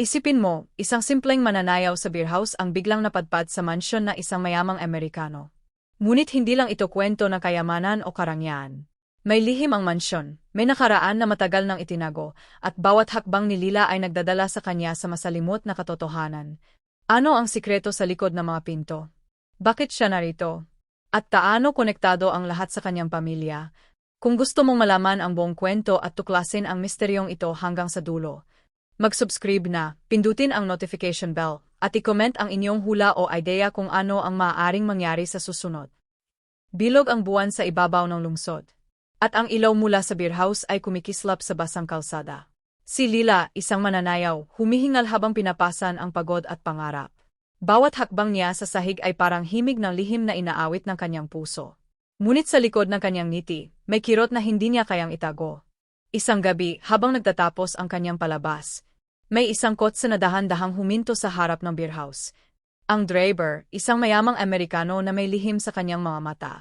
Isipin mo, isang simpleng mananayaw sa beer house ang biglang napadpad sa mansyon na isang mayamang Amerikano. Ngunit hindi lang ito kwento ng kayamanan o karangyaan. May lihim ang mansyon, may nakaraan na matagal nang itinago, at bawat hakbang ni Lila ay nagdadala sa kanya sa masalimot na katotohanan. Ano ang sikreto sa likod ng mga pinto? Bakit siya narito? At taano konektado ang lahat sa kanyang pamilya? Kung gusto mong malaman ang buong kwento at tuklasin ang misteryong ito hanggang sa dulo, mag-subscribe na, pindutin ang notification bell, at i-comment ang inyong hula o ideya kung ano ang maaaring mangyari sa susunod. Bilog ang buwan sa ibabaw ng lungsod. At ang ilaw mula sa beer house ay kumikislap sa basang kalsada. Si Lila, isang mananayaw, humihingal habang pinapasan ang pagod at pangarap. Bawat hakbang niya sa sahig ay parang himig ng lihim na inaawit ng kanyang puso. Ngunit sa likod ng kanyang ngiti, may kirot na hindi niya kayang itago. Isang gabi, habang nagtatapos ang kanyang palabas, may isang kotse na dahan-dahang huminto sa harap ng beer house. Ang driver, isang mayamang Amerikano na may lihim sa kanyang mga mata.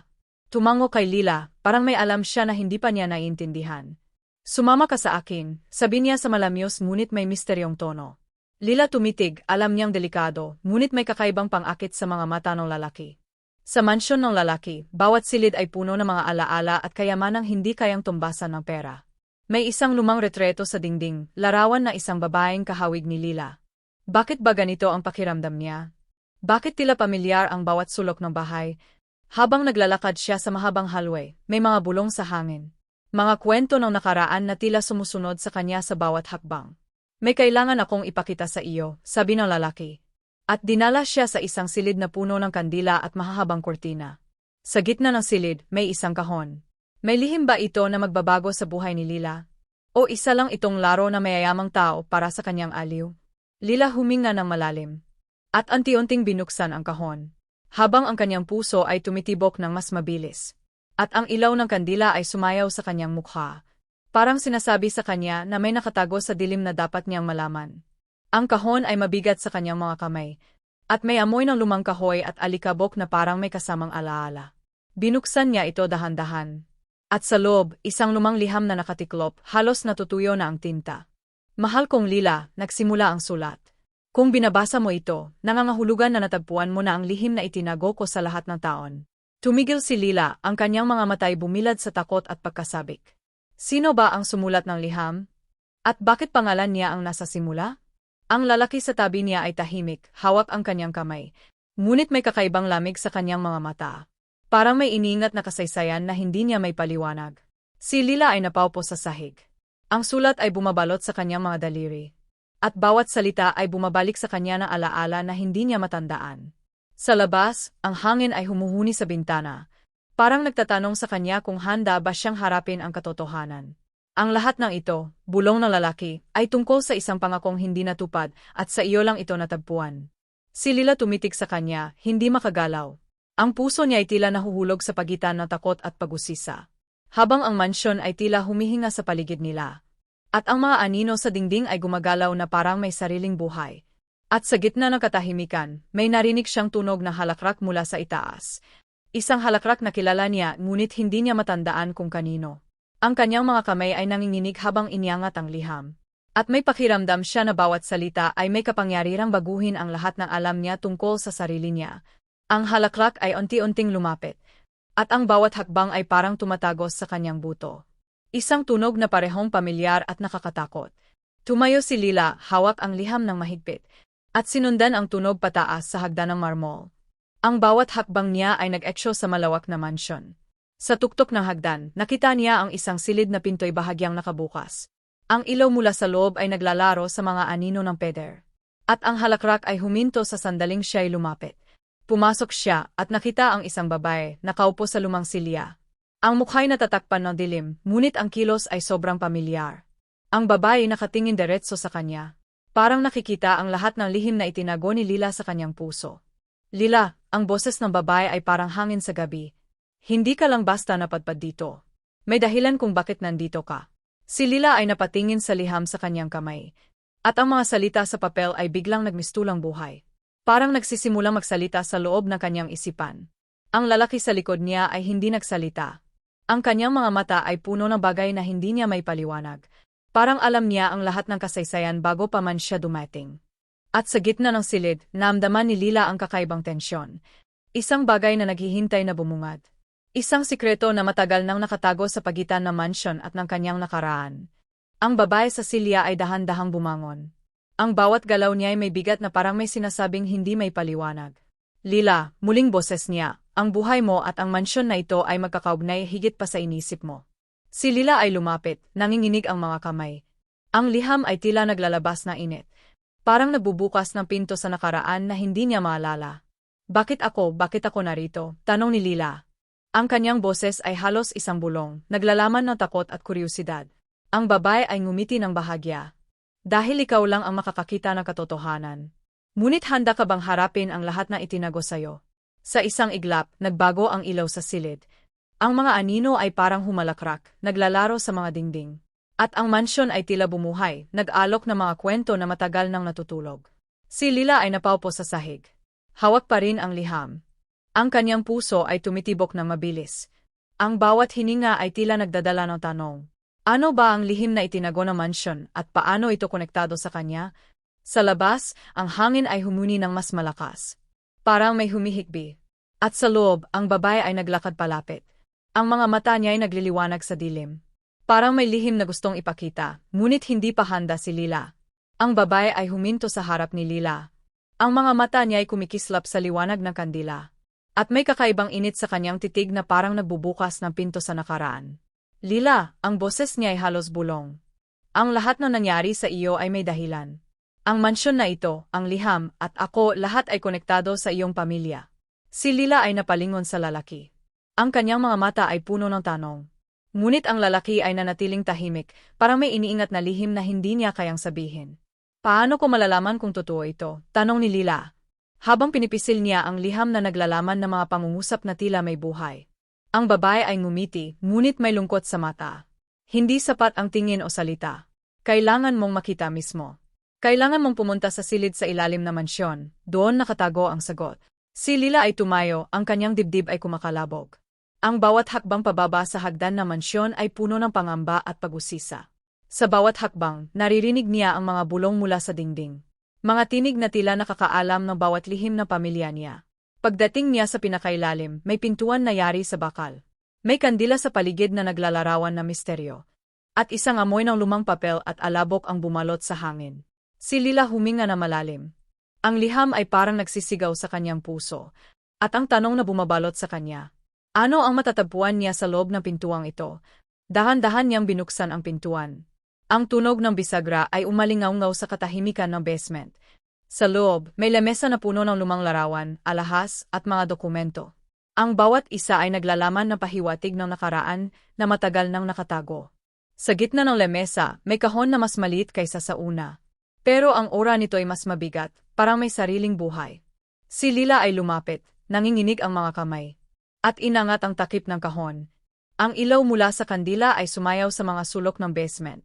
Tumango kay Lila, parang may alam siya na hindi pa niya naiintindihan. Sumama ka sa akin, sabi niya sa malamyos ngunit may misteryong tono. Lila tumitig, alam niyang delikado, ngunit may kakaibang pangakit sa mga mata ng lalaki. Sa mansyon ng lalaki, bawat silid ay puno ng mga alaala at kayamanang hindi kayang tumbasan ng pera. May isang lumang retreto sa dingding, larawan na isang babaeng kahawig ni Lila. Bakit ba ganito ang pakiramdam niya? Bakit tila pamilyar ang bawat sulok ng bahay? Habang naglalakad siya sa mahabang hallway, may mga bulong sa hangin. Mga kwento ng nakaraan na tila sumusunod sa kanya sa bawat hakbang. May kailangan akong ipakita sa iyo, sabi ng lalaki. At dinala siya sa isang silid na puno ng kandila at mahahabang kurtina. Sa gitna ng silid, may isang kahon. May lihim ba ito na magbabago sa buhay ni Lila? O isa lang itong laro na mayayamang tao para sa kanyang aliw? Lila huminga ng malalim. At anti-unting binuksan ang kahon. Habang ang kanyang puso ay tumitibok ng mas mabilis. At ang ilaw ng kandila ay sumayaw sa kanyang mukha. Parang sinasabi sa kanya na may nakatago sa dilim na dapat niyang malaman. Ang kahon ay mabigat sa kanyang mga kamay. At may amoy ng lumang kahoy at alikabok na parang may kasamang alaala. Binuksan niya ito dahan-dahan. At sa loob, isang lumang liham na nakatiklop, halos natutuyo na ang tinta. Mahal kong Lila, nagsimula ang sulat. Kung binabasa mo ito, nangangahulugan na natagpuan mo na ang lihim na itinago ko sa lahat ng taon. Tumigil si Lila, ang kanyang mga matay bumilad sa takot at pagkasabik. Sino ba ang sumulat ng liham? At bakit pangalan niya ang nasa simula? Ang lalaki sa tabi niya ay tahimik, hawak ang kanyang kamay. Ngunit may kakaibang lamig sa kanyang mga mata. Parang may iningat na kasaysayan na hindi niya may paliwanag. Si Lila ay napaupo sa sahig. Ang sulat ay bumabalot sa kanyang mga daliri. At bawat salita ay bumabalik sa kanya na alaala na hindi niya matandaan. Sa labas, ang hangin ay humuhuni sa bintana. Parang nagtatanong sa kanya kung handa ba siyang harapin ang katotohanan. Ang lahat ng ito, bulong ng lalaki, ay tungkol sa isang pangakong hindi natupad at sa iyo lang ito natagpuan. Si Lila tumitig sa kanya, hindi makagalaw. Ang puso niya ay tila nahuhulog sa pagitan ng takot at pagusisa. Habang ang mansyon ay tila humihinga sa paligid nila. At ang mga anino sa dingding ay gumagalaw na parang may sariling buhay. At sa gitna ng katahimikan, may narinig siyang tunog na halakrak mula sa itaas. Isang halakrak na kilala niya ngunit hindi niya matandaan kung kanino. Ang kanyang mga kamay ay nanginginig habang iniangat ang liham. At may pakiramdam siya na bawat salita ay may kapangyarihang baguhin ang lahat ng alam niya tungkol sa sarili niya, ang halaklak ay unti-unting lumapit, at ang bawat hakbang ay parang tumatagos sa kanyang buto. Isang tunog na parehong pamilyar at nakakatakot. Tumayo si Lila, hawak ang liham ng mahigpit, at sinundan ang tunog pataas sa hagdan ng marmol. Ang bawat hakbang niya ay nag-eksyo sa malawak na mansyon. Sa tuktok ng hagdan, nakita niya ang isang silid na pinto'y bahagyang nakabukas. Ang ilaw mula sa loob ay naglalaro sa mga anino ng peder. At ang halakrak ay huminto sa sandaling siya'y lumapit. Pumasok siya at nakita ang isang babae, nakaupo sa lumang silya. Ang mukha'y natatakpan ng dilim, ngunit ang kilos ay sobrang pamilyar. Ang babae nakatingin diretso sa kanya. Parang nakikita ang lahat ng lihim na itinago ni Lila sa kanyang puso. Lila, ang boses ng babae ay parang hangin sa gabi. Hindi ka lang basta napadpad dito. May dahilan kung bakit nandito ka. Si Lila ay napatingin sa liham sa kanyang kamay. At ang mga salita sa papel ay biglang nagmistulang buhay. Parang nagsisimulang magsalita sa loob ng kanyang isipan. Ang lalaki sa likod niya ay hindi nagsalita. Ang kanyang mga mata ay puno ng bagay na hindi niya may paliwanag. Parang alam niya ang lahat ng kasaysayan bago pa man siya dumating. At sa gitna ng silid, naamdaman ni Lila ang kakaibang tensyon. Isang bagay na naghihintay na bumungad. Isang sikreto na matagal nang nakatago sa pagitan ng mansion at ng kanyang nakaraan. Ang babae sa silya ay dahan-dahang bumangon. Ang bawat galaw niya ay may bigat na parang may sinasabing hindi may paliwanag. Lila, muling boses niya, ang buhay mo at ang mansyon na ito ay magkakaugnay higit pa sa inisip mo. Si Lila ay lumapit, nanginginig ang mga kamay. Ang liham ay tila naglalabas na init. Parang nagbubukas ng pinto sa nakaraan na hindi niya maalala. Bakit ako, bakit ako narito? Tanong ni Lila. Ang kanyang boses ay halos isang bulong, naglalaman ng takot at kuryosidad. Ang babae ay ngumiti ng bahagya. Dahil ikaw lang ang makakakita ng katotohanan. Ngunit handa ka bang harapin ang lahat na itinago sa'yo? Sa isang iglap, nagbago ang ilaw sa silid. Ang mga anino ay parang humalakrak, naglalaro sa mga dingding. At ang mansyon ay tila bumuhay, nag-alok ng mga kwento na matagal nang natutulog. Si Lila ay napaupo sa sahig. Hawak pa rin ang liham, ang kanyang puso ay tumitibok ng mabilis. Ang bawat hininga ay tila nagdadala ng tanong. Ano ba ang lihim na itinago ng mansyon at paano ito konektado sa kanya? Sa labas, ang hangin ay humuni ng mas malakas. Parang may humihikbi. At sa loob, ang babae ay naglakad palapit. Ang mga mata niya ay nagliliwanag sa dilim. Parang may lihim na gustong ipakita, ngunit hindi pa handa si Lila. Ang babae ay huminto sa harap ni Lila. Ang mga mata niya ay kumikislap sa liwanag ng kandila. At may kakaibang init sa kanyang titig na parang nagbubukas ng pinto sa nakaraan. Lila, ang boses niya ay halos bulong. Ang lahat na nangyari sa iyo ay may dahilan. Ang mansyon na ito, ang liham, at ako lahat ay konektado sa iyong pamilya. Si Lila ay napalingon sa lalaki. Ang kanyang mga mata ay puno ng tanong. Ngunit ang lalaki ay nanatiling tahimik, parang may iniingat na lihim na hindi niya kayang sabihin. Paano ko malalaman kung totoo ito? Tanong ni Lila. Habang pinipisil niya ang liham na naglalaman ng mga pangungusap na tila may buhay. Ang babae ay ngumiti, ngunit may lungkot sa mata. Hindi sapat ang tingin o salita. Kailangan mong makita mismo. Kailangan mong pumunta sa silid sa ilalim na mansyon, doon nakatago ang sagot. Si Lila ay tumayo, ang kanyang dibdib ay kumakalabog. Ang bawat hakbang pababa sa hagdan na mansyon ay puno ng pangamba at pag-usisa. Sa bawat hakbang, naririnig niya ang mga bulong mula sa dingding. Mga tinig na tila nakakaalam ng bawat lihim ng pamilya niya. Pagdating niya sa pinakailalim, may pintuan na yari sa bakal. May kandila sa paligid na naglalarawan na misteryo. At isang amoy ng lumang papel at alabok ang bumalot sa hangin. Si Lila huminga na malalim. Ang liham ay parang nagsisigaw sa kanyang puso. At ang tanong na bumabalot sa kanya. Ano ang matatagpuan niya sa loob ng pintuang ito? Dahan-dahan niyang binuksan ang pintuan. Ang tunog ng bisagra ay umalingaw sa katahimikan ng basement. Sa loob, may lamesa na puno ng lumang larawan, alahas, at mga dokumento. Ang bawat isa ay naglalaman ng pahiwatig ng nakaraan na matagal nang nakatago. Sa gitna ng lamesa, may kahon na mas maliit kaysa sa una. Pero ang ora nito ay mas mabigat, parang may sariling buhay. Si Lila ay lumapit, nanginginig ang mga kamay. At inangat ang takip ng kahon. Ang ilaw mula sa kandila ay sumayaw sa mga sulok ng basement,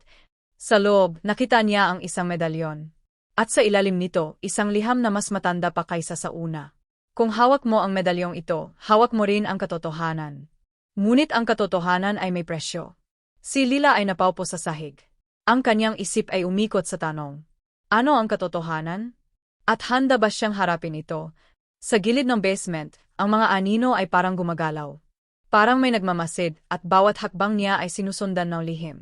sa loob, nakita niya ang isang medalyon. At sa ilalim nito, isang liham na mas matanda pa kaysa sa una. Kung hawak mo ang medalyong ito, hawak mo rin ang katotohanan. Ngunit ang katotohanan ay may presyo. Si Lila ay napaupo sa sahig. Ang kanyang isip ay umikot sa tanong. Ano ang katotohanan? At handa ba siyang harapin ito? Sa gilid ng basement, ang mga anino ay parang gumagalaw. Parang may nagmamasid at bawat hakbang niya ay sinusundan ng lihim.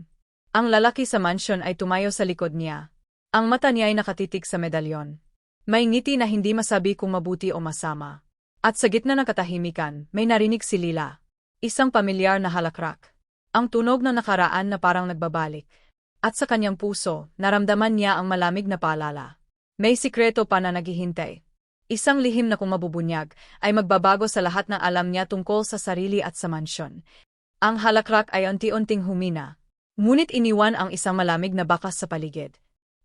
Ang lalaki sa mansyon ay tumayo sa likod niya. Ang mata niya ay nakatitig sa medalyon. May ngiti na hindi masabi kung mabuti o masama. At sa gitna ng katahimikan, may narinig si Lila. Isang pamilyar na halakrak. Ang tunog na nakaraan na parang nagbabalik. At sa kanyang puso, naramdaman niya ang malamig na paalala. May sikreto pa na naghihintay. Isang lihim na kung mabubunyag, ay magbabago sa lahat ng alam niya tungkol sa sarili at sa mansyon. Ang halakrak ay unti-unting humina, Ngunit iniwan ang isang malamig na bakas sa paligid.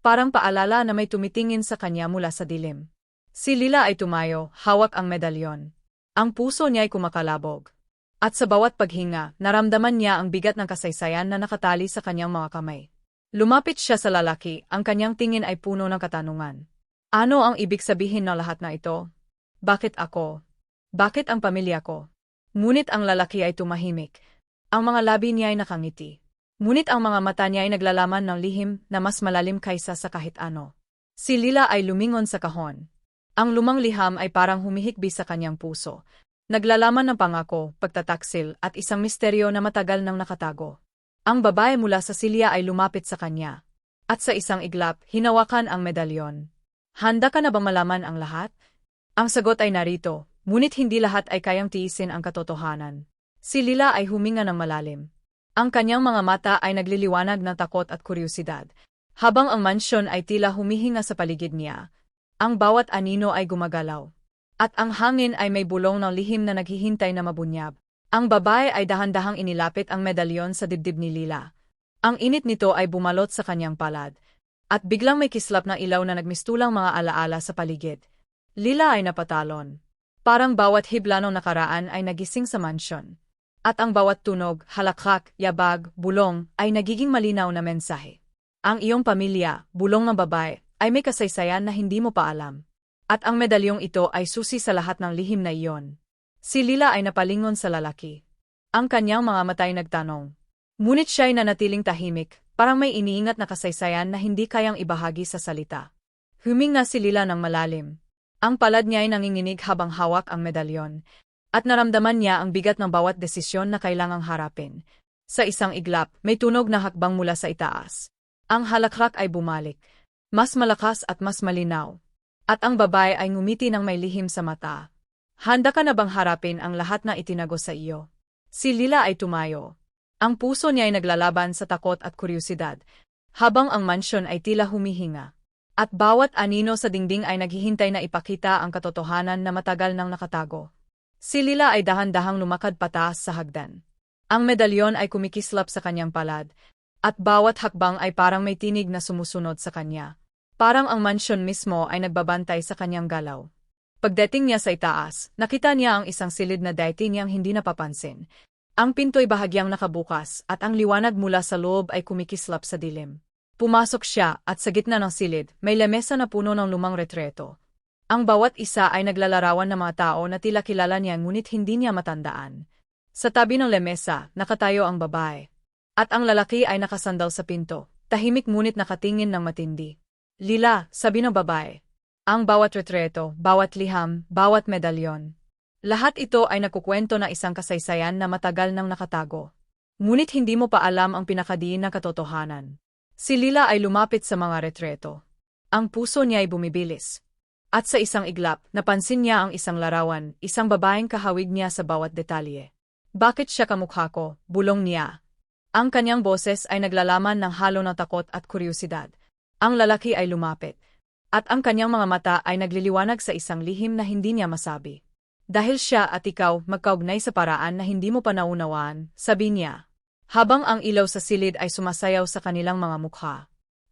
Parang paalala na may tumitingin sa kanya mula sa dilim. Si Lila ay tumayo, hawak ang medalyon. Ang puso niya ay kumakalabog. At sa bawat paghinga, naramdaman niya ang bigat ng kasaysayan na nakatali sa kanyang mga kamay. Lumapit siya sa lalaki, ang kanyang tingin ay puno ng katanungan. Ano ang ibig sabihin ng lahat na ito? Bakit ako? Bakit ang pamilya ko? Ngunit ang lalaki ay tumahimik. Ang mga labi niya ay nakangiti. Ngunit ang mga mata niya ay naglalaman ng lihim na mas malalim kaysa sa kahit ano. Si Lila ay lumingon sa kahon. Ang lumang liham ay parang humihikbi sa kanyang puso. Naglalaman ng pangako, pagtataksil at isang misteryo na matagal nang nakatago. Ang babae mula sa silya ay lumapit sa kanya. At sa isang iglap, hinawakan ang medalyon. Handa ka na bang malaman ang lahat? Ang sagot ay narito, ngunit hindi lahat ay kayang tiisin ang katotohanan. Si Lila ay huminga ng malalim. Ang kanyang mga mata ay nagliliwanag ng takot at kuryosidad, habang ang mansyon ay tila humihinga sa paligid niya. Ang bawat anino ay gumagalaw. At ang hangin ay may bulong ng lihim na naghihintay na mabunyab. Ang babae ay dahan-dahang inilapit ang medalyon sa dibdib ni Lila. Ang init nito ay bumalot sa kanyang palad. At biglang may kislap na ilaw na nagmistulang mga alaala sa paligid. Lila ay napatalon. Parang bawat hibla ng nakaraan ay nagising sa mansyon. At ang bawat tunog, halakhak, yabag, bulong, ay nagiging malinaw na mensahe. Ang iyong pamilya, bulong ng babae, ay may kasaysayan na hindi mo pa alam. At ang medalyong ito ay susi sa lahat ng lihim na iyon. Si Lila ay napalingon sa lalaki. Ang kanyang mga mata ay nagtanong. Ngunit siya ay nanatiling tahimik, parang may iniingat na kasaysayan na hindi kayang ibahagi sa salita. Huminga si Lila ng malalim. Ang palad niya ay nanginginig habang hawak ang medalyon, at naramdaman niya ang bigat ng bawat desisyon na kailangang harapin. Sa isang iglap, may tunog na hakbang mula sa itaas. Ang halakrak ay bumalik. Mas malakas at mas malinaw. At ang babae ay ngumiti ng may lihim sa mata. Handa ka na bang harapin ang lahat na itinago sa iyo? Si Lila ay tumayo. Ang puso niya ay naglalaban sa takot at kuryosidad, habang ang mansyon ay tila humihinga. At bawat anino sa dingding ay naghihintay na ipakita ang katotohanan na matagal nang nakatago. Si Lila ay dahan-dahang lumakad pataas sa hagdan. Ang medalyon ay kumikislap sa kanyang palad, at bawat hakbang ay parang may tinig na sumusunod sa kanya. Parang ang mansyon mismo ay nagbabantay sa kanyang galaw. Pagdating niya sa itaas, nakita niya ang isang silid na dati niyang hindi napapansin. Ang pinto'y bahagyang nakabukas at ang liwanag mula sa loob ay kumikislap sa dilim. Pumasok siya at sa gitna ng silid, may lamesa na puno ng lumang retreto. Ang bawat isa ay naglalarawan ng mga tao na tila kilala niya ngunit hindi niya matandaan. Sa tabi ng lemesa, nakatayo ang babae. At ang lalaki ay nakasandal sa pinto, tahimik ngunit nakatingin ng matindi. Lila, sabi ng babae. Ang bawat retreto, bawat liham, bawat medalyon. Lahat ito ay nakukwento na isang kasaysayan na matagal nang nakatago. Ngunit hindi mo pa alam ang pinakadiin na katotohanan. Si Lila ay lumapit sa mga retreto. Ang puso niya ay bumibilis. At sa isang iglap, napansin niya ang isang larawan, isang babaeng kahawig niya sa bawat detalye. Bakit siya kamukha ko? Bulong niya. Ang kanyang boses ay naglalaman ng halo ng takot at kuryosidad. Ang lalaki ay lumapit. At ang kanyang mga mata ay nagliliwanag sa isang lihim na hindi niya masabi. Dahil siya at ikaw magkaugnay sa paraan na hindi mo pa naunawaan, sabi niya. Habang ang ilaw sa silid ay sumasayaw sa kanilang mga mukha.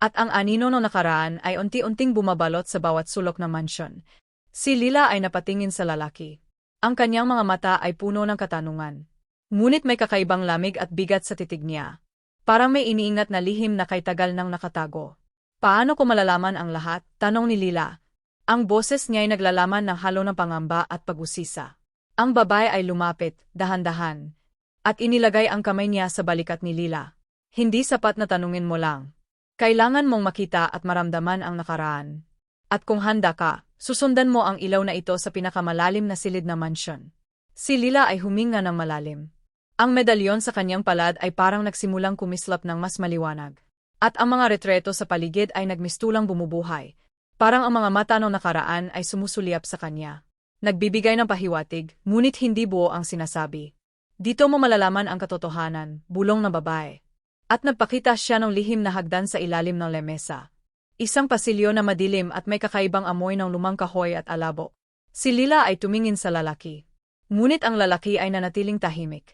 At ang anino no nakaraan ay unti-unting bumabalot sa bawat sulok ng mansyon. Si Lila ay napatingin sa lalaki. Ang kanyang mga mata ay puno ng katanungan. Ngunit may kakaibang lamig at bigat sa titig niya. Parang may iniingat na lihim na kay tagal nang nakatago. Paano ko malalaman ang lahat? Tanong ni Lila. Ang boses niya ay naglalaman ng halo ng pangamba at pag-usisa. Ang babae ay lumapit, dahan-dahan, at inilagay ang kamay niya sa balikat ni Lila. Hindi sapat na tanungin mo lang, kailangan mong makita at maramdaman ang nakaraan. At kung handa ka, susundan mo ang ilaw na ito sa pinakamalalim na silid na mansyon. Si Lila ay huminga ng malalim. Ang medalyon sa kanyang palad ay parang nagsimulang kumislap ng mas maliwanag. At ang mga retreto sa paligid ay nagmistulang bumubuhay. Parang ang mga mata ng nakaraan ay sumusulyap sa kanya. Nagbibigay ng pahiwatig, ngunit hindi buo ang sinasabi. Dito mo malalaman ang katotohanan, bulong ng babae. At nagpakita siya ng lihim na hagdan sa ilalim ng lemesa. Isang pasilyo na madilim at may kakaibang amoy ng lumang kahoy at alabo. Si Lila ay tumingin sa lalaki. Ngunit ang lalaki ay nanatiling tahimik.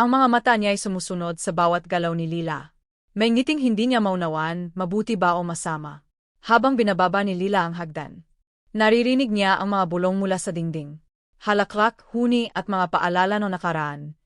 Ang mga mata niya ay sumusunod sa bawat galaw ni Lila. May ngiting hindi niya maunawan, mabuti ba o masama. Habang binababa ni Lila ang hagdan. Naririnig niya ang mga bulong mula sa dingding. Halaklak, huni at mga paalala no nakaraan.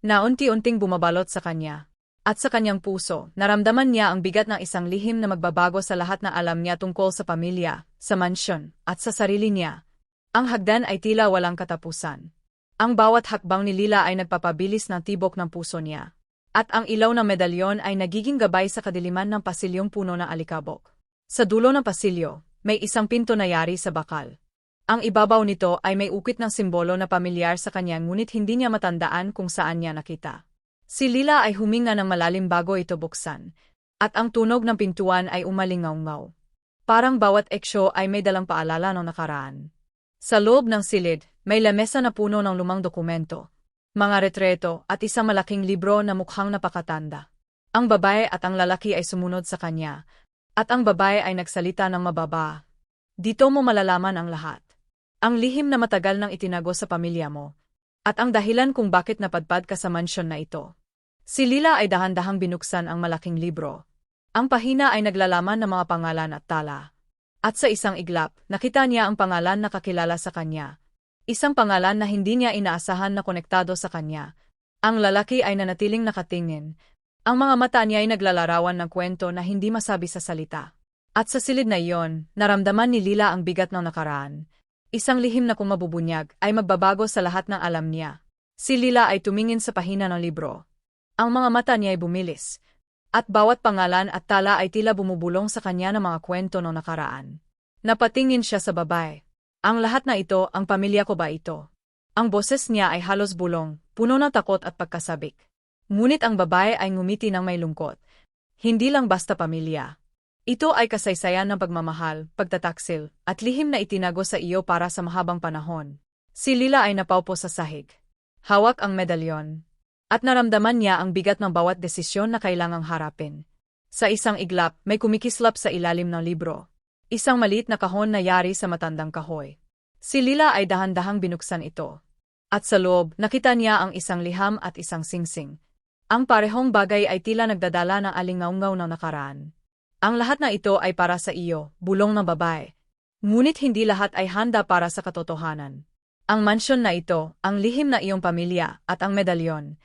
Na unti-unting bumabalot sa kanya. At sa kanyang puso, naramdaman niya ang bigat ng isang lihim na magbabago sa lahat na alam niya tungkol sa pamilya, sa mansyon, at sa sarili niya. Ang hagdan ay tila walang katapusan. Ang bawat hakbang ni Lila ay nagpapabilis ng tibok ng puso niya. At ang ilaw ng medalyon ay nagiging gabay sa kadiliman ng pasilyong puno ng alikabok. Sa dulo ng pasilyo, may isang pinto na yari sa bakal. Ang ibabaw nito ay may ukit ng simbolo na pamilyar sa kanya ngunit hindi niya matandaan kung saan niya nakita. Si Lila ay huminga ng malalim bago ito buksan, at ang tunog ng pintuan ay umalingaw-ngaw. Parang bawat eksyo ay may dalang paalala ng nakaraan. Sa loob ng silid, may lamesa na puno ng lumang dokumento, mga retreto at isang malaking libro na mukhang napakatanda. Ang babae at ang lalaki ay sumunod sa kanya, at ang babae ay nagsalita ng mababa. Dito mo malalaman ang lahat. Ang lihim na matagal nang itinago sa pamilya mo. At ang dahilan kung bakit napadpad ka sa mansyon na ito. Si Lila ay dahan-dahang binuksan ang malaking libro. Ang pahina ay naglalaman ng mga pangalan at tala. At sa isang iglap, nakita niya ang pangalan na kakilala sa kanya. Isang pangalan na hindi niya inaasahan na konektado sa kanya. Ang lalaki ay nanatiling nakatingin. Ang mga mata niya ay naglalarawan ng kwento na hindi masabi sa salita. At sa silid na iyon, naramdaman ni Lila ang bigat ng nakaraan. Isang lihim na kung mabubunyag ay magbabago sa lahat ng alam niya. Si Lila ay tumingin sa pahina ng libro. Ang mga mata niya ay bumilis. At bawat pangalan at tala ay tila bumubulong sa kanya ng mga kwento ng nakaraan. Napatingin siya sa babae. Ang lahat na ito, ang pamilya ko ba ito? Ang boses niya ay halos bulong, puno ng takot at pagkasabik. Ngunit ang babae ay ngumiti ng may lungkot. Hindi lang basta pamilya. Ito ay kasaysayan ng pagmamahal, pagtataksil, at lihim na itinago sa iyo para sa mahabang panahon. Si Lila ay napaupo sa sahig. Hawak ang medalyon. At naramdaman niya ang bigat ng bawat desisyon na kailangang harapin. Sa isang iglap, may kumikislap sa ilalim ng libro. Isang maliit na kahon na yari sa matandang kahoy. Si Lila ay dahan-dahang binuksan ito. At sa loob, nakita niya ang isang liham at isang singsing. Ang parehong bagay ay tila nagdadala ng alingaungaw ng nakaraan. Ang lahat na ito ay para sa iyo, bulong ng babae. Ngunit hindi lahat ay handa para sa katotohanan. Ang mansyon na ito, ang lihim na iyong pamilya, at ang medalyon,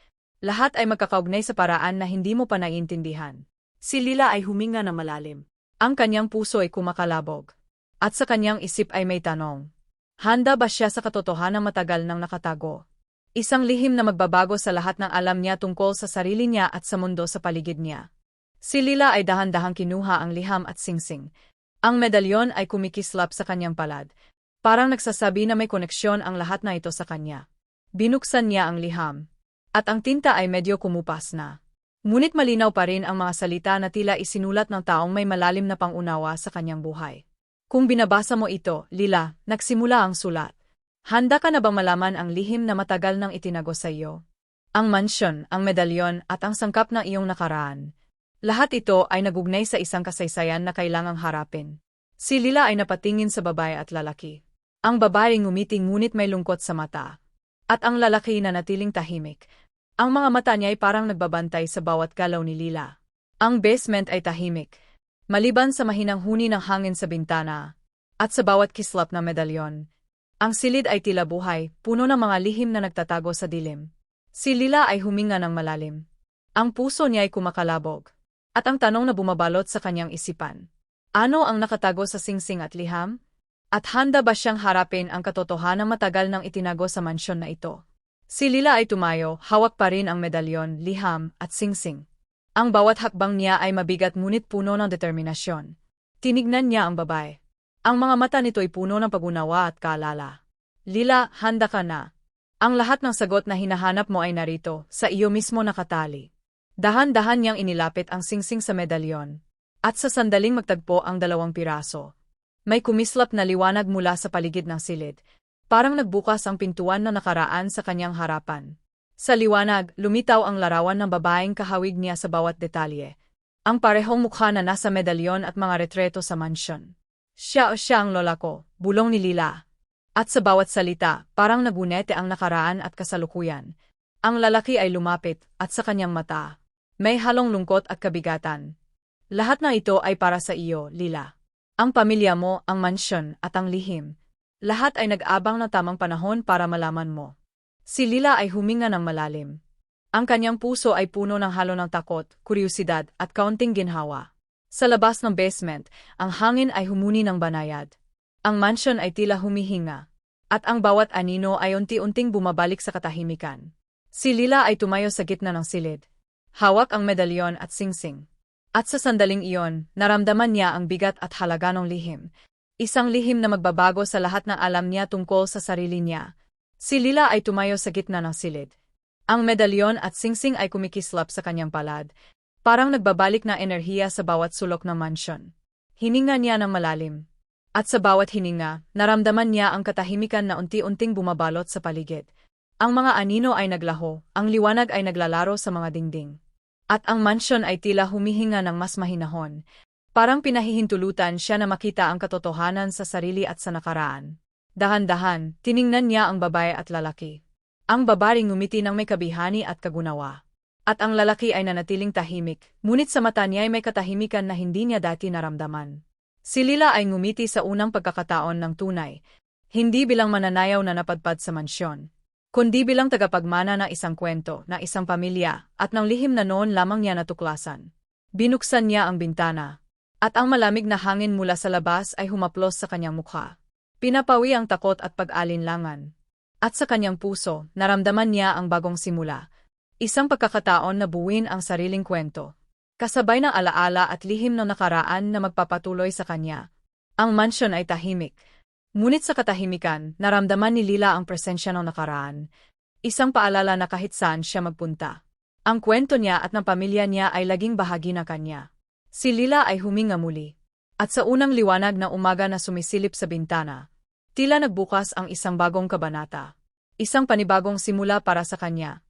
lahat ay magkakaugnay sa paraan na hindi mo pa naiintindihan. Si Lila ay huminga na malalim. Ang kanyang puso ay kumakalabog. At sa kanyang isip ay may tanong. Handa ba siya sa katotohanan matagal nang nakatago? Isang lihim na magbabago sa lahat ng alam niya tungkol sa sarili niya at sa mundo sa paligid niya. Si Lila ay dahan-dahang kinuha ang liham at singsing. Ang medalyon ay kumikislap sa kanyang palad. Parang nagsasabi na may koneksyon ang lahat na ito sa kanya. Binuksan niya ang liham. At ang tinta ay medyo kumupas na. Ngunit malinaw pa rin ang mga salita na tila isinulat ng taong may malalim na pangunawa sa kanyang buhay. Kung binabasa mo ito, Lila, nagsimula ang sulat. Handa ka na bang malaman ang lihim na matagal nang itinago sa iyo? Ang mansyon, ang medalyon at ang sangkap ng iyong nakaraan. Lahat ito ay nagugnay sa isang kasaysayan na kailangang harapin. Si Lila ay napatingin sa babae at lalaki. Ang babae ngumiti ngunit may lungkot sa mata. At ang lalaki na natiling tahimik. Ang mga mata niya ay parang nagbabantay sa bawat galaw ni Lila. Ang basement ay tahimik. Maliban sa mahinang huni ng hangin sa bintana. At sa bawat kislap na medalyon. Ang silid ay tila buhay, puno ng mga lihim na nagtatago sa dilim. Si Lila ay huminga ng malalim. Ang puso niya ay kumakalabog. At ang tanong na bumabalot sa kanyang isipan. Ano ang nakatago sa singsing at liham? At handa ba siyang harapin ang katotohanan matagal nang itinago sa mansyon na ito? Si Lila ay tumayo, hawak pa rin ang medalyon, liham, at singsing. Ang bawat hakbang niya ay mabigat ngunit puno ng determinasyon. Tinignan niya ang babae. Ang mga mata nito ay puno ng pagunawa at kaalala. Lila, handa ka na. Ang lahat ng sagot na hinahanap mo ay narito, sa iyo mismo nakatali. Dahan-dahan niyang inilapit ang singsing sa medalyon. At sa sandaling magtagpo ang dalawang piraso. May kumislap na liwanag mula sa paligid ng silid. Parang nagbukas ang pintuan na nakaraan sa kanyang harapan. Sa liwanag, lumitaw ang larawan ng babaeng kahawig niya sa bawat detalye. Ang parehong mukha na nasa medalyon at mga retreto sa mansyon. Siya o siya ang lola ko, bulong ni Lila. At sa bawat salita, parang nagunete ang nakaraan at kasalukuyan. Ang lalaki ay lumapit, at sa kanyang mata, may halong lungkot at kabigatan. Lahat na ito ay para sa iyo, Lila. Ang pamilya mo, ang mansyon, at ang lihim. Lahat ay nag-abang na tamang panahon para malaman mo. Si Lila ay huminga ng malalim. Ang kanyang puso ay puno ng halo ng takot, kuryosidad, at kaunting ginhawa. Sa labas ng basement, ang hangin ay humuni ng banayad. Ang mansyon ay tila humihinga. At ang bawat anino ay unti-unting bumabalik sa katahimikan. Si Lila ay tumayo sa gitna ng silid. Hawak ang medalyon at singsing. At sa sandaling iyon, naramdaman niya ang bigat at halaga ng lihim. Isang lihim na magbabago sa lahat ng alam niya tungkol sa sarili niya. Si Lila ay tumayo sa gitna ng silid. Ang medalyon at singsing ay kumikislap sa kanyang palad, parang nagbabalik na enerhiya sa bawat sulok ng mansyon. Hininga niya ng malalim. At sa bawat hininga, naramdaman niya ang katahimikan na unti-unting bumabalot sa paligid. Ang mga anino ay naglaho, ang liwanag ay naglalaro sa mga dingding. At ang mansyon ay tila humihinga ng mas mahinahon. Parang pinahihintulutan siya na makita ang katotohanan sa sarili at sa nakaraan. Dahan-dahan, tiningnan niya ang babae at lalaki. Ang babae ngumiti ng may kabihani at kagunawa. At ang lalaki ay nanatiling tahimik, ngunit sa mata niya ay may katahimikan na hindi niya dati naramdaman. Si Lila ay ngumiti sa unang pagkakataon ng tunay, hindi bilang mananayaw na napadpad sa mansyon, kundi bilang tagapagmana ng isang kwento, na isang pamilya, at ng lihim na noon lamang niya natuklasan. Binuksan niya ang bintana, at ang malamig na hangin mula sa labas ay humaplos sa kanyang mukha. Pinapawi ang takot at pag-alinlangan. At sa kanyang puso, naramdaman niya ang bagong simula. Isang pagkakataon na buuin ang sariling kwento. Kasabay ng alaala at lihim ng nakaraan na magpapatuloy sa kanya. Ang mansyon ay tahimik. Ngunit sa katahimikan, naramdaman ni Lila ang presensya ng nakaraan. Isang paalala na kahit saan siya magpunta. Ang kwento niya at ng pamilya niya ay laging bahagi na kanya. Si Lila ay huminga muli. At sa unang liwanag na umaga na sumisilip sa bintana, Tila nagbukas ang isang bagong kabanata. Isang panibagong simula para sa kanya.